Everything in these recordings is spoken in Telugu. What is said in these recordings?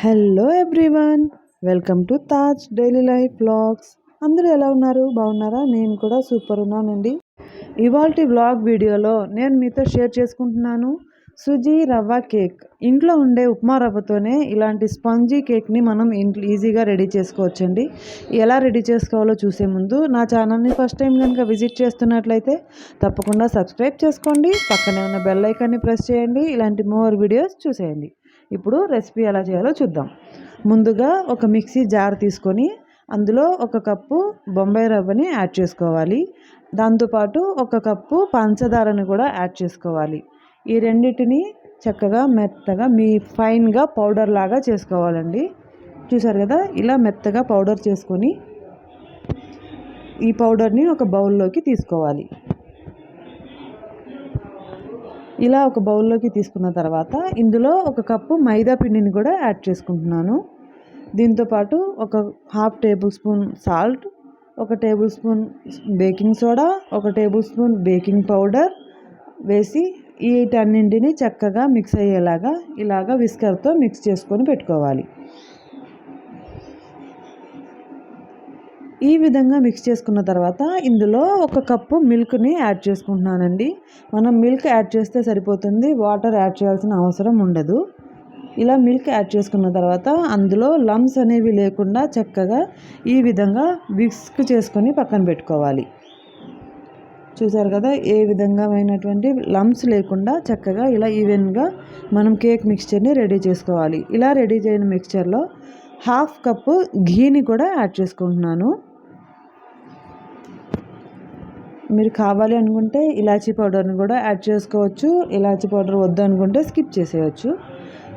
Hello everyone welcome to Taj daily life blogs. అందరూ ఎలా ఉన్నారు? బాగున్నారా? నేను కూడా సూపర్ ఉన్నానండి. ఇవాల్టి బ్లాగ్ వీడియోలో నేను మీతో షేర్ చేసుకుంటున్నాను. సుజీ రవ్వ కేక్. ఇంట్లో ఉండే ఉప్మా రవ్వతోనే ఇలాంటి స్పాంజీ కేక్ని మనం ఇంట్లో ఈజీగా రెడీ చేసుకోవచ్చండి. ఎలా రెడీ చేసుకోవాలో చూసే ముందు నా ఛానల్ని ఫస్ట్ టైం కనుక విజిట్ చేస్తున్నట్లయితే తప్పకుండా సబ్స్క్రైబ్ చేసుకోండి. పక్కనే ఉన్న బెల్ ఐకాన్ని ప్రెస్ చేయండి. ఇలాంటి మోర్ వీడియోస్ చూసేయండి. ఇప్పుడు రెసిపీ ఎలా చేయాలో చూద్దాం. ముందుగా ఒక మిక్సీ జార్ తీసుకొని అందులో ఒక కప్పు బొంబాయి రవ్వని యాడ్ చేసుకోవాలి. దాంతోపాటు ఒక కప్పు పంచదారని కూడా యాడ్ చేసుకోవాలి. ఈ రెండింటిని చక్కగా మెత్తగా మీ ఫైన్గా పౌడర్ లాగా చేసుకోవాలండి. చూసారు కదా ఇలా మెత్తగా పౌడర్ చేసుకొని ఈ పౌడర్ని ఒక బౌల్లోకి తీసుకోవాలి. ఇలా ఒక బౌల్లోకి తీసుకున్న తర్వాత ఇందులో ఒక కప్పు మైదా పిండిని కూడా యాడ్ చేసుకుంటున్నాను. దీంతోపాటు ఒక హాఫ్ టేబుల్ స్పూన్ సాల్ట్ ఒక టేబుల్ స్పూన్ బేకింగ్ సోడా ఒక టేబుల్ స్పూన్ బేకింగ్ పౌడర్ వేసి వీటన్నింటినీ చక్కగా మిక్స్ అయ్యేలాగా ఇలాగ విస్కర్తో మిక్స్ చేసుకొని పెట్టుకోవాలి. ఈ విధంగా మిక్స్ చేసుకున్న తర్వాత ఇందులో ఒక కప్పు మిల్క్ని యాడ్ చేసుకుంటున్నానండి. మనం మిల్క్ యాడ్ చేస్తే సరిపోతుంది వాటర్ యాడ్ చేయాల్సిన అవసరం ఉండదు. ఇలా మిల్క్ యాడ్ చేసుకున్న తర్వాత అందులో లమ్స్ అనేవి లేకుండా చక్కగా ఈ విధంగా విస్క్ చేసుకొని పక్కన పెట్టుకోవాలి. చూసారు కదా ఏ విధంగా అయినటువంటి లమ్స్ లేకుండా చక్కగా ఇలా ఈవెన్గా మనం కేక్ మిక్స్చర్ని రెడీ చేసుకోవాలి. ఇలా రెడీ చేయని మిక్స్చర్లో హాఫ్ కప్పు ఘీని కూడా యాడ్ చేసుకుంటున్నాను. మీరు కావాలి అనుకుంటే ఇలాచీ పౌడర్ని కూడా యాడ్ చేసుకోవచ్చు ఇలాచీ పౌడర్ వద్దు అనుకుంటే స్కిప్ చేసేయచ్చు.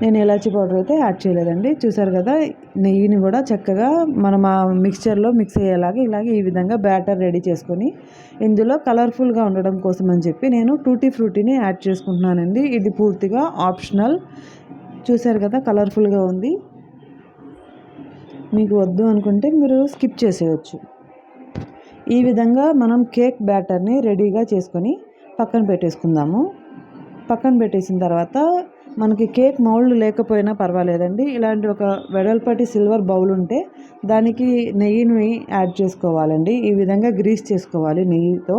నేను ఇలాచీ పౌడర్ అయితే యాడ్ చేయలేదండి. చూసారు కదా నెయ్యిని కూడా చక్కగా మనం ఆ మిక్స్చర్లో మిక్స్ అయ్యేలాగా ఇలాగే ఈ విధంగా బ్యాటర్ రెడీ చేసుకొని ఇందులో కలర్ఫుల్గా ఉండడం కోసం అని చెప్పి నేను టూటీ ఫ్రూటీని యాడ్ చేసుకుంటున్నానండి. ఇది పూర్తిగా ఆప్షనల్. చూసారు కదా కలర్ఫుల్గా ఉంది. మీకు వద్దు అనుకుంటే మీరు స్కిప్ చేసేయచ్చు. ఈ విధంగా మనం కేక్ బ్యాటర్ని రెడీగా చేసుకొని పక్కన పెట్టేసుకుందాము. పక్కన పెట్టేసిన తర్వాత మనకి కేక్ మౌల్డ్ లేకపోయినా పర్వాలేదండి. ఇలాంటి ఒక వెడల్పటి సిల్వర్ బౌల్ ఉంటే దానికి నెయ్యిని యాడ్ చేసుకోవాలండి. ఈ విధంగా గ్రీస్ చేసుకోవాలి నెయ్యితో.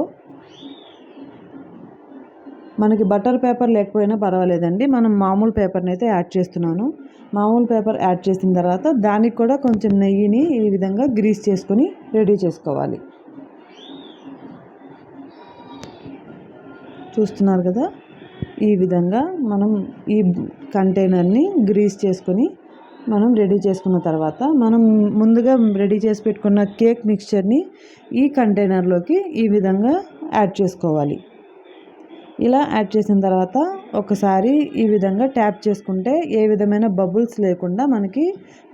మనకి బటర్ పేపర్ లేకపోయినా పర్వాలేదండి. మనం మామూలు పేపర్ని అయితే యాడ్ చేస్తున్నాను. మామూలు పేపర్ యాడ్ చేసిన తర్వాత దానికి కూడా కొంచెం నెయ్యిని ఈ విధంగా గ్రీస్ చేసుకొని రెడీ చేసుకోవాలి. చూస్తున్నారు కదా ఈ విధంగా మనం ఈ కంటైనర్ని గ్రీస్ చేసుకొని మనం రెడీ చేసుకున్న తర్వాత మనం ముందుగా రెడీ చేసి పెట్టుకున్న కేక్ మిక్చర్ని ఈ కంటైనర్లోకి ఈ విధంగా యాడ్ చేసుకోవాలి. ఇలా యాడ్ చేసిన తర్వాత ఒకసారి ఈ విధంగా ట్యాప్ చేసుకుంటే ఏ విధమైన బబుల్స్ లేకుండా మనకి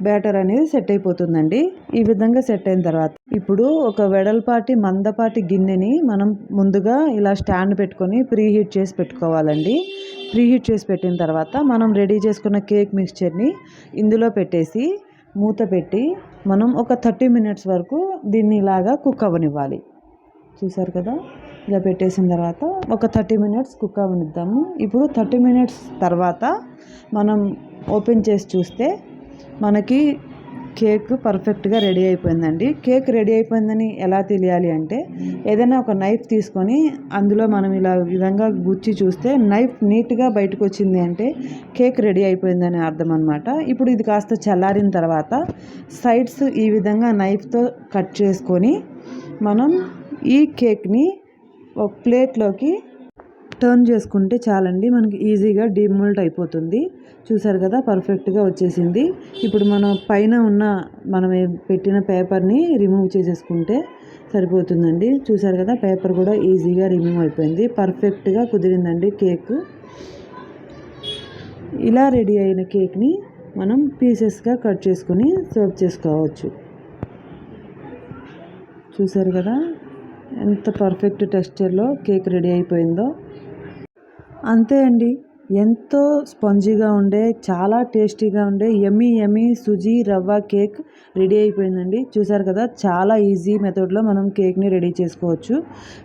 బ్యాటర్ అనేది సెట్ అయిపోతుందండి. ఈ విధంగా సెట్ అయిన తర్వాత ఇప్పుడు ఒక వెడల్పాటి మందపాటి గిన్నెని మనం ముందుగా ఇలా స్టాండ్ పెట్టుకొని ప్రీ హీట్ చేసి పెట్టుకోవాలండి. ప్రీ హీట్ చేసి పెట్టిన తర్వాత మనం రెడీ చేసుకున్న కేక్ మిక్స్చర్ని ఇందులో పెట్టేసి మూత పెట్టి మనం ఒక థర్టీ మినిట్స్ వరకు దీన్ని ఇలాగా కుక్ అవ్వనివ్వాలి. చూసారు కదా? ఇలా పెట్టేసిన తర్వాత ఒక థర్టీ మినిట్స్ కుక్ అవనిద్దాము. ఇప్పుడు థర్టీ మినిట్స్ తర్వాత మనం ఓపెన్ చేసి చూస్తే మనకి కేక్ పర్ఫెక్ట్గా రెడీ అయిపోయిందండి. కేక్ రెడీ అయిపోయిందని ఎలా తెలియాలి అంటే ఏదైనా ఒక నైఫ్ తీసుకొని అందులో మనం ఇలా విధంగా గుచ్చి చూస్తే నైఫ్ నీట్గా బయటకు వచ్చింది అంటే కేక్ రెడీ అయిపోయిందని అర్థం అనమాట ఇప్పుడు ఇది కాస్త చల్లారిన తర్వాత సైడ్స్ ఈ విధంగా నైఫ్తో కట్ చేసుకొని మనం ఈ కేక్ని ఒక ప్లేట్లోకి టర్న్ చేసుకుంటే చాలండి మనకి ఈజీగా డిమోల్ట్ అయిపోతుంది. చూసారు కదా పర్ఫెక్ట్గా వచ్చేసింది. ఇప్పుడు మనం పైన ఉన్న మనం పెట్టిన పేపర్ని రిమూవ్ చేసేసుకుంటే సరిపోతుందండి. చూసారు కదా పేపర్ కూడా ఈజీగా రిమూవ్ అయిపోయింది. పర్ఫెక్ట్గా కుదిరిందండి కేక్. ఇలా రెడీ అయిన కేక్ని మనం పీసెస్గా కట్ చేసుకొని సర్వ్ చేసుకోవచ్చు. చూసారు కదా ఎంత పర్ఫెక్ట్ టెక్స్చర్లో కేక్ రెడీ అయిపోయిందో. అంతే అండి ఎంతో స్పంజీగా ఉండే చాలా టేస్టీగా ఉండే ఎమ్మీ ఎమ్మీ సుజీ రవ్వ కేక్ రెడీ అయిపోయిందండి. చూసారు కదా చాలా ఈజీ మెథడ్లో మనం కేక్ని రెడీ చేసుకోవచ్చు.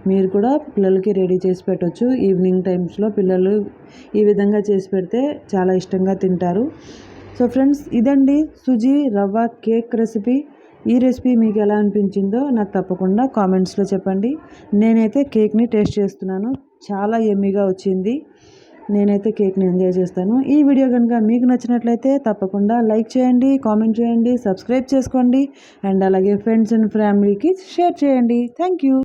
మీరు కూడా పిల్లలకి రెడీ చేసి పెట్టవచ్చు ఈవినింగ్ టైమ్స్లో పిల్లలు ఈ విధంగా చేసి పెడితే చాలా ఇష్టంగా తింటారు. సో ఫ్రెండ్స్ ఇదండి సుజీ రవ్వ కేక్ రెసిపీ. ఈ రెసిపీ మీకు ఎలా అనిపించిందో నాకు తప్పకుండా కామెంట్స్లో చెప్పండి. నేనైతే కేక్ని టేస్ట్ చేస్తున్నాను. చాలా ఎమ్మీగా వచ్చింది. నేనైతే కేక్ని ఎంజాయ్ చేస్తాను. ఈ వీడియో కనుక మీకు నచ్చినట్లయితే తప్పకుండా లైక్ చేయండి కామెంట్ చేయండి సబ్స్క్రైబ్ చేసుకోండి. అండ్ అలాగే ఫ్రెండ్స్ అండ్ ఫ్యామిలీకి షేర్ చేయండి. Thank you